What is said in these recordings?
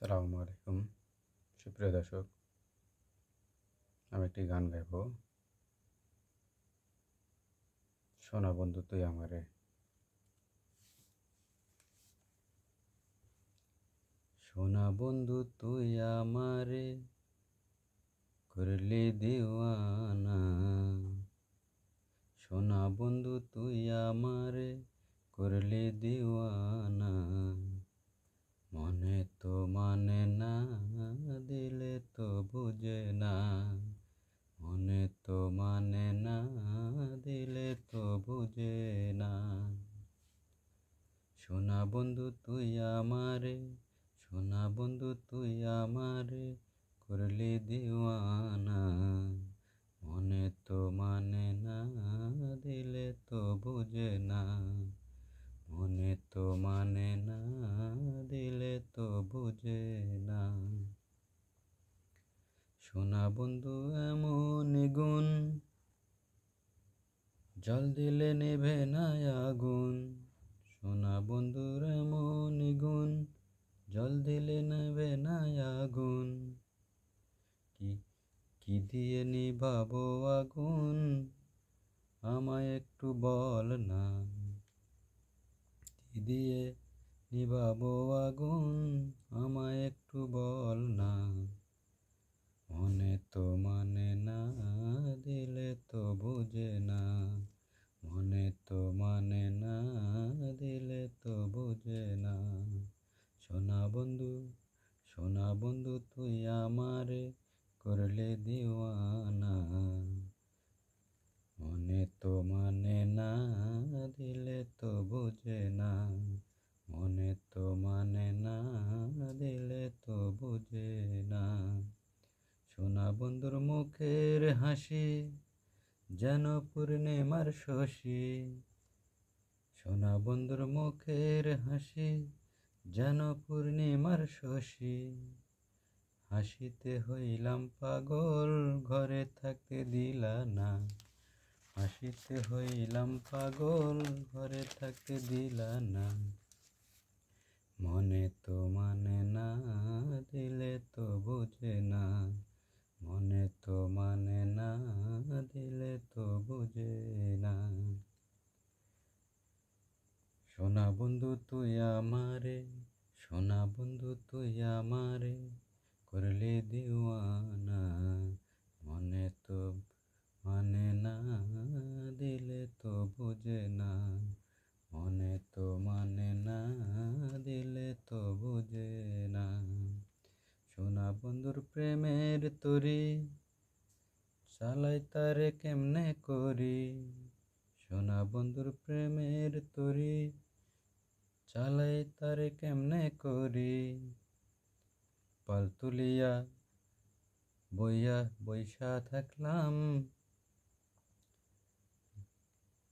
আসসালামু আলাইকুম। সুপ্রিয় দর্শক, আমি একটি গান গাইব। সোনা বন্ধু, তুই আমারে সোনা বন্ধু, তুই আমারে করলি দিওয়ানা। সোনা বন্ধু, তুই আমারে করলি দিওয়ানা। মনে তো বুঝে না। সোনা বন্ধু তুই আমারে, সোনা বন্ধু তুই আমারে করলি দিওয়ানা। মনে তো মানে না, দিলে তো বুঝে না। মনে তো মানে না, দিলে তো বুঝে না। সোনা বন্ধু এমন গুণ জল দিলে নেভে না আগুন। সোনা বন্ধুর এমন গুণ, জল দিলে নেবে না আগুন। কি কি দিয়ে নিভাবো আগুন? আমায় একটু বল না। কি দিয়ে নিভাবো আগুন? আমায় একটু বল না। মনে তো মানে না, দিলে তো বুঝে না। বুঝে না। সোনা বন্ধু সোনা বন্ধু, তুই আমারে করলে দিওয়ানা। মনে তো মানে না, দিলে তো বুঝে না। মনে তো মানে না, দিলে তো বুঝে না। সোনা বন্ধুর মুখের হাসি, যেন পূর্ণিমার শশী। সোনা বন্ধুর মুখের হাসি, যেন পূর্ণিমার শশী। হাসিতে হইলাম পাগল, ঘরে থাকতে দিলা না। হাসিতে হইলাম পাগল, ঘরে থাকতে দিলা না। মনে তো মানে না দিলে তো বুঝে না মনে তো মানে না দিলে তো বুঝে না সোনা বন্ধু তুই আমারে, সোনা বন্ধু তুই আমারে করলে দিওয়ানা। মনে তো মানে না, দিলে তো বুঝে না। মনে তো মানে না, দিলে তো বুঝে না। সোনা বন্ধুর প্রেমের তরি, চালাই তারে কেমনে করি? সোনা বন্ধুর প্রেমের তরি চালাই তারে কেমনে করি? পাল তুলিয়া বইয়া বৈশা থাকলাম।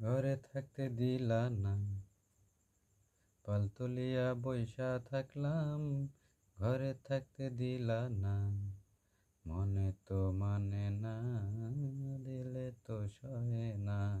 ঘরে থাকতে দিলা না। পাল তুলিয়া বৈশা থাকলাম, ঘরে থাকতে দিলা না। মনে তো মানে না, দিলে তো সহে না।